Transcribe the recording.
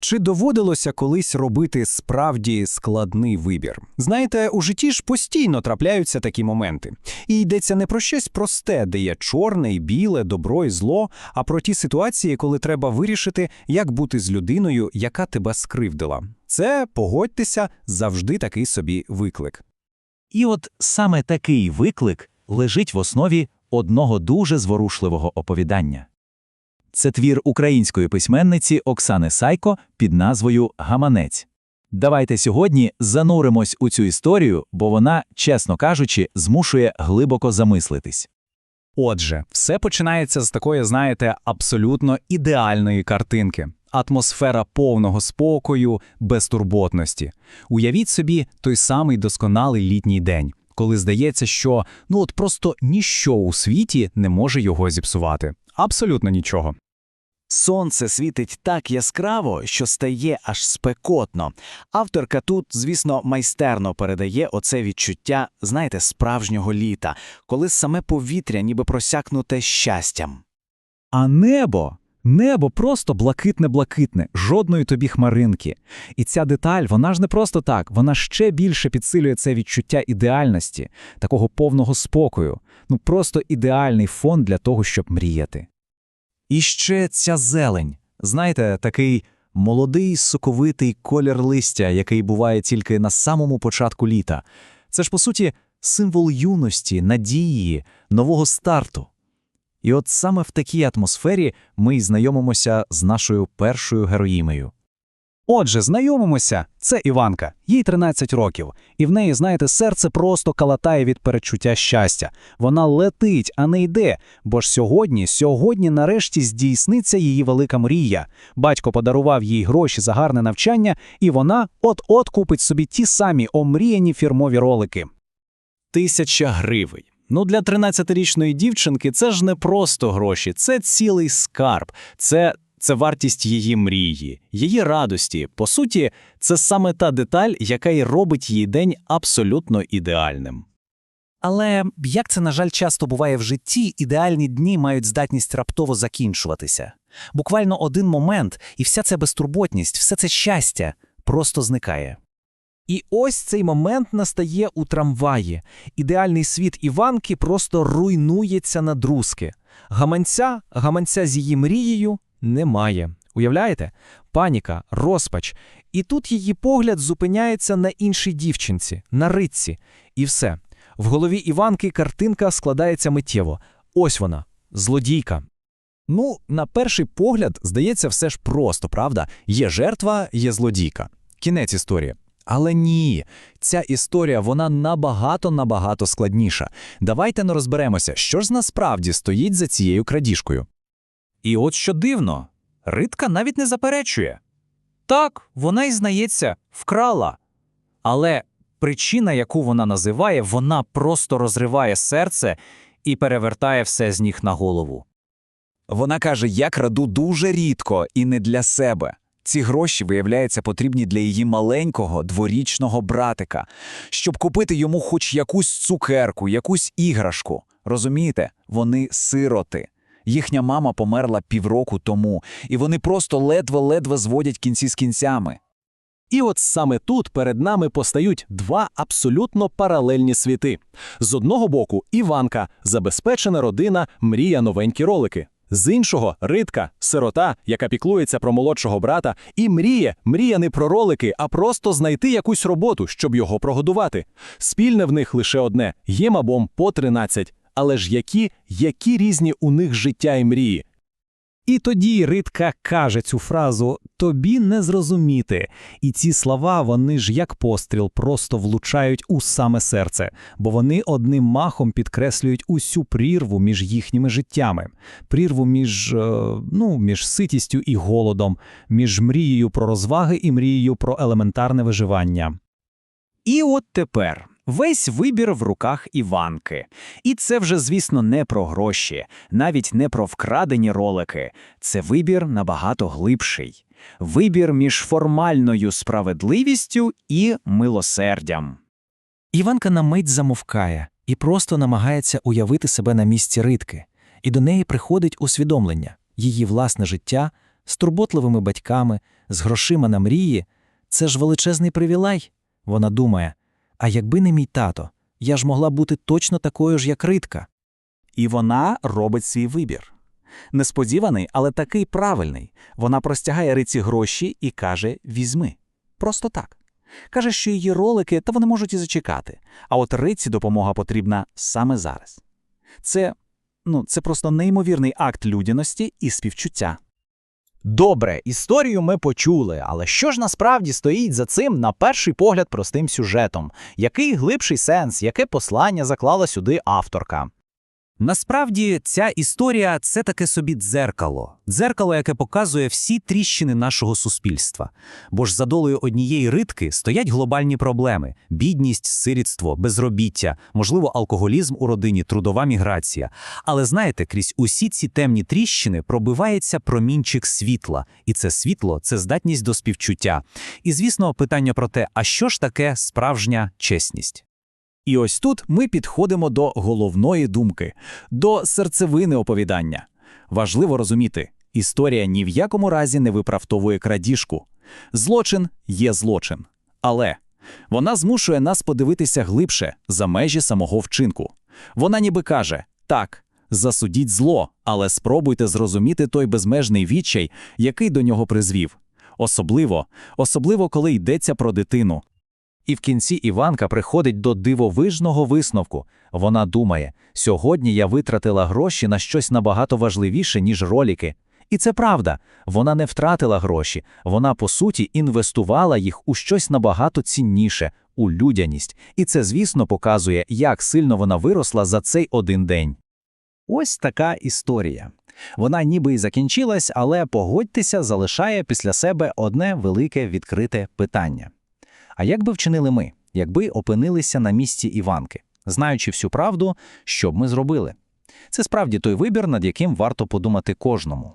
Чи доводилося колись робити справді складний вибір? Знаєте, у житті ж постійно трапляються такі моменти. І йдеться не про щось просте, де є чорне і біле, добро і зло, а про ті ситуації, коли треба вирішити, як бути з людиною, яка тебе скривдила. Це, погодьтеся, завжди такий собі виклик. І от саме такий виклик лежить в основі одного дуже зворушливого оповідання. Це твір української письменниці Оксани Сайко під назвою Гаманець. Давайте сьогодні зануримось у цю історію, бо вона, чесно кажучи, змушує глибоко замислитись. Отже, все починається з такої, знаєте, абсолютно ідеальної картинки. Атмосфера повного спокою, безтурботності. Уявіть собі той самий досконалий літній день, коли здається, що ну от просто ніщо у світі не може його зіпсувати. Абсолютно нічого. Сонце світить так яскраво, що стає аж спекотно. Авторка тут, звісно, майстерно передає оце відчуття, знаєте, справжнього літа, коли саме повітря ніби просякнуте щастям. А небо, небо просто блакитне-блакитне, жодної тобі хмаринки. І ця деталь, вона ж не просто так, вона ще більше підсилює це відчуття ідеальності, такого повного спокою. Ну просто ідеальний фон для того, щоб мріяти. І ще ця зелень. Знаєте, такий молодий соковитий колір листя, який буває тільки на самому початку літа. Це ж, по суті, символ юності, надії, нового старту. І от саме в такій атмосфері ми й знайомимося з нашою першою героїнею. Отже, знайомимося, це Іванка, їй 13 років, і в неї, знаєте, серце просто калатає від перечуття щастя. Вона летить, а не йде, бо ж сьогодні, сьогодні нарешті здійсниться її велика мрія. Батько подарував їй гроші за гарне навчання, і вона от-от купить собі ті самі омріяні фірмові ролики. Тисяча гривень. Ну, для 13-річної дівчинки це ж не просто гроші, це цілий скарб, це, це вартість її мрії, її радості. По суті, це саме та деталь, яка й робить її день абсолютно ідеальним. Але як це, на жаль, часто буває в житті, ідеальні дні мають здатність раптово закінчуватися. Буквально один момент, і вся ця безтурботність, все це щастя просто зникає. І ось цей момент настає у трамваї. Ідеальний світ Іванки просто руйнується на друзки. Гаманця, гаманця з її мрією немає. Уявляєте? Паніка, розпач. І тут її погляд зупиняється на іншій дівчинці, на ритці. І все. В голові Іванки картинка складається миттєво. Ось вона, злодійка. Ну, на перший погляд, здається, все ж просто, правда? Є жертва, є злодійка. Кінець історії. Але ні, ця історія вона набагато-набагато складніша. Давайте не розберемося, що ж насправді стоїть за цією крадіжкою. І от що дивно, Ритка навіть не заперечує. Так, вона й знається, вкрала. Але причина, яку вона називає, вона просто розриває серце і перевертає все з ніг на голову. Вона каже: я краду дуже рідко і не для себе. Ці гроші, виявляється, потрібні для її маленького дворічного братика, щоб купити йому хоч якусь цукерку, якусь іграшку. Розумієте, вони сироти. Їхня мама померла півроку тому, і вони просто ледве-ледве зводять кінці з кінцями. І от саме тут перед нами постають два абсолютно паралельні світи. З одного боку, Іванка, забезпечена родина, мрія новенькі ролики. З іншого ритка, сирота, яка піклується про молодшого брата, і мріє, мріє не про ролики, а просто знайти якусь роботу, щоб його прогодувати. Спільне в них лише одне їм мабом по 13. Але ж які, які різні у них життя і мрії. І тоді Ритка каже цю фразу тобі не зрозуміти. І ці слова, вони ж як постріл, просто влучають у саме серце, бо вони одним махом підкреслюють усю прірву між їхніми життями, прірву між, е, ну, між ситістю і голодом, між мрією про розваги і мрією про елементарне виживання. І от тепер весь вибір в руках Іванки. І це вже, звісно, не про гроші, навіть не про вкрадені ролики. Це вибір набагато глибший. Вибір між формальною справедливістю і милосердям. Іванка на мить замовкає і просто намагається уявити себе на місці ритки, і до неї приходить усвідомлення її власне життя з турботливими батьками, з грошима на мрії це ж величезний привілей. Вона думає: а якби не мій тато, я ж могла бути точно такою ж, як Ритка. І вона робить свій вибір. Несподіваний, але такий правильний. Вона простягає Риці гроші і каже: візьми. Просто так. Каже, що її ролики, та вони можуть і зачекати. А от Риці допомога потрібна саме зараз. Це, ну, це просто неймовірний акт людяності і співчуття. Добре, історію ми почули, але що ж насправді стоїть за цим, на перший погляд, простим сюжетом? Який глибший сенс, яке послання заклала сюди авторка? Насправді, ця історія це таке собі дзеркало. Дзеркало, яке показує всі тріщини нашого суспільства. Бо ж за долею однієї ритки стоять глобальні проблеми: бідність, сирітство, безробіття, можливо, алкоголізм у родині, трудова міграція. Але знаєте, крізь усі ці темні тріщини пробивається промінчик світла, і це світло це здатність до співчуття. І, звісно, питання про те, а що ж таке справжня чесність? І ось тут ми підходимо до головної думки, до серцевини оповідання. Важливо розуміти, історія ні в якому разі не виправдовує крадіжку. Злочин є злочин. Але вона змушує нас подивитися глибше за межі самого вчинку. Вона ніби каже: так, засудіть зло, але спробуйте зрозуміти той безмежний відчай, який до нього призвів. Особливо, особливо, коли йдеться про дитину. І в кінці Іванка приходить до дивовижного висновку. Вона думає, сьогодні я витратила гроші на щось набагато важливіше, ніж ролики. І це правда, вона не втратила гроші, вона, по суті, інвестувала їх у щось набагато цінніше, у людяність. І це, звісно, показує, як сильно вона виросла за цей один день. Ось така історія. Вона ніби і закінчилась, але погодьтеся, залишає після себе одне велике відкрите питання. А як би вчинили ми, якби опинилися на місці Іванки, знаючи всю правду, що б ми зробили? Це справді той вибір, над яким варто подумати кожному.